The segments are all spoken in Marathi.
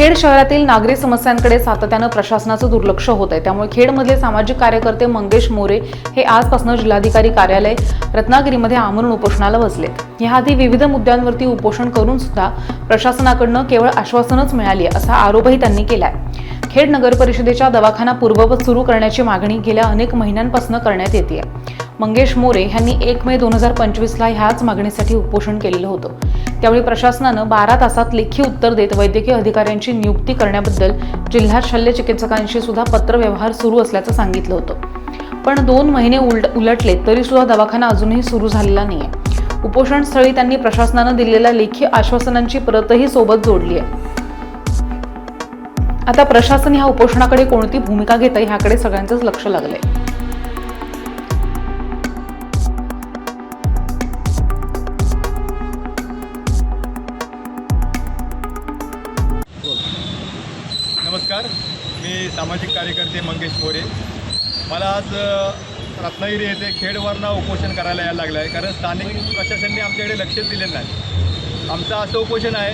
खेड शहरातील नागरी समस्यांकडे सातत्यानं प्रशासनाचं दुर्लक्ष होत आहे. त्यामुळे खेडमधले सामाजिक कार्यकर्ते मंगेश मोरे हे आजपासून जिल्हाधिकारी कार्यालय रत्नागिरीमध्ये आमरण उपोषणाला बसलेत. याआधी विविध मुद्द्यांवरती उपोषण करून सुद्धा प्रशासनाकडनं केवळ आश्वासनच मिळाली असा आरोपही त्यांनी केलाय. खेड नगर परिषदेच्या दवाखाना पूर्ववत सुरू करण्याची मागणी गेल्या अनेक महिन्यांपासून करण्यात येते मंगेश मोरे यांनी एक मे दोन हजार पंचवीसला ह्याच मागणीसाठी उपोषण केलेलं होतं. त्यावेळी प्रशासनानं बारा तासात लेखी उत्तर देत वैद्यकीय अधिकाऱ्यांची नियुक्ती करण्याबद्दल जिल्हा शल्य चिकित्सकांशी सुद्धा पत्रव्यवहार सुरू असल्याचं सांगितलं होतं. पण दोन महिने उलट उलटले तरीसुद्धा दवाखाना अजूनही सुरू झालेला नाहीये. उपोषणस्थळी त्यांनी प्रशासनानं दिलेल्या लेखी आश्वासनांची प्रतही सोबत जोडली आहे. आता प्रशासन ह्या उपोषणाकडे कोणती भूमिका घेतं ह्याकडे सगळ्यांचंच लक्ष लागलंय. नमस्कार. मी सामाजिक कार्यकर्ते मंगेश मोरे. मला आज रत्नागिरी येथे खेडवरनं उपोषण करायला यायला लागलं आहे कारण स्थानिक प्रशासनाने आमच्याकडे लक्षच दिलेलं नाही. आमचं असं उपोषण आहे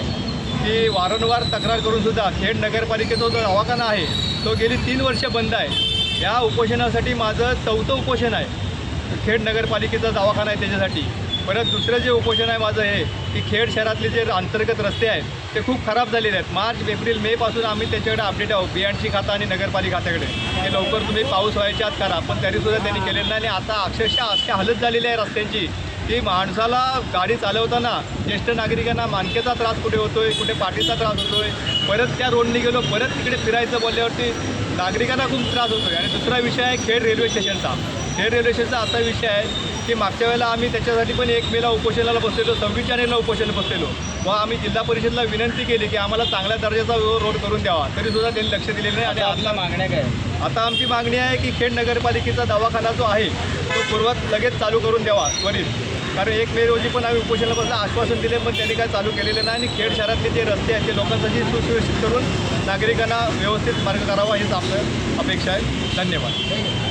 की वारंवार तक्रार करूनसुद्धा खेड नगरपालिकेचा जो दवाखाना आहे तो गेली तीन वर्ष बंद आहे. या उपोषणासाठी माझं चौथं उपोषण आहे. खेड नगरपालिकेचा दवाखाना आहे त्याच्यासाठी. परत दुसरं जे उपोषण आहे माझं हे की खेड शहरातले जे अंतर्गत रस्ते आहेत ते खूप खराब झालेले आहेत. मार्च एप्रिल मेपासून आम्ही त्याच्याकडे अपडेट आहोत बियांशी खाता आणि नगरपालिका खात्याकडे हे लवकर तुम्ही पाऊस व्हायच्या आत करा पण तरीसुद्धा त्यांनी केलेलं नाही आणि आता अक्षरशः अशी हालत झालेली आहे रस्त्यांची. की माणसाला गाडी चालवताना ज्येष्ठ नागरिकांना मानकेचा त्रास कुठे होतोय कुठे पाठीचा त्रास होतोय परत त्या रोडने गेलो परत तिकडे फिरायचं बोलल्यावरती नागरिकांना खूप त्रास होतोय. आणि दुसरा विषय आहे खेड रेल्वे स्टेशनचा खेड रेल्वे स्टेशनचा असा विषय आहे की मागच्या वेळेला आम्ही त्याच्यासाठी पण एक मेला उपोषणाला बसलेलो सव्वीस जानेवारीला उपोषण बसलेलो. व आम्ही जिल्हा परिषदला विनंती केली की आम्हाला चांगल्या दर्जाचा रोड करून द्यावा. तरीसुद्धा त्यांनी लक्ष दिलेलं नाही आणि आपल्या मागण्या काय आता आमची मागणी आहे की खेड नगरपालिकेचा दवाखाना जो आहे तो पूर्वात लगेच चालू करून द्यावा त्वरित. कारण एक मे रोजी पण आम्ही उपोषणाला बसलं आश्वासन दिले पण त्यांनी काय चालू केलेलं नाही आणि खेड शहरातले जे रस्ते आहेत ते लोकांसाठी सुव्यवस्थित करून नागरिकांना व्यवस्थित मार्ग करावा हीच आपलं अपेक्षा आहे. धन्यवाद.